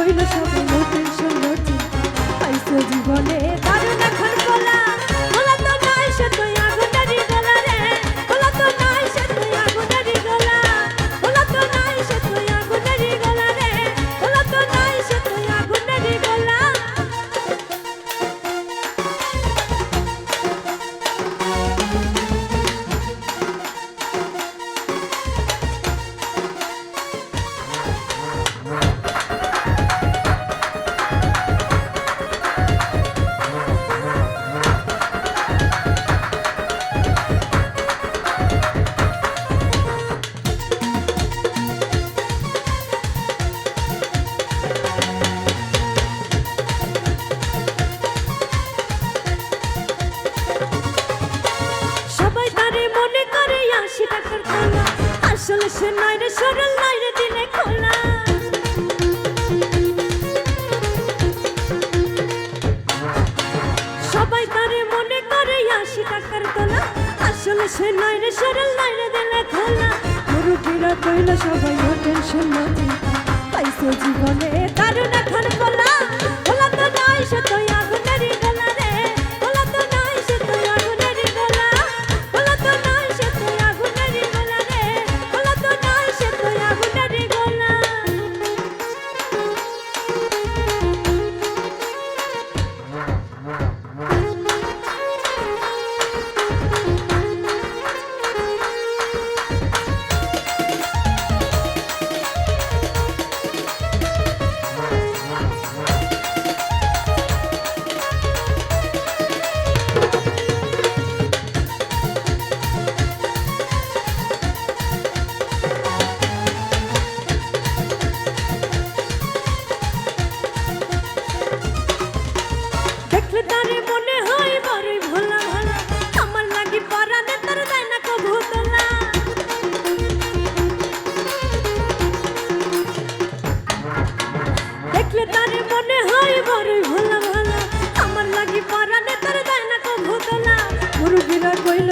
হইল সব মতে নয় রে, সরল নয় রে দিলে খোলা। সবাই তারে মনে করে আশি টাকার তোলা আসলে সে নয় রে, সরল নয় রে দিলে খোলা। মুরুবিরা কইল, সবাই ও টেনশন না পাইছে জীবনে দারুণ এখন বলা বলা তো নয় সে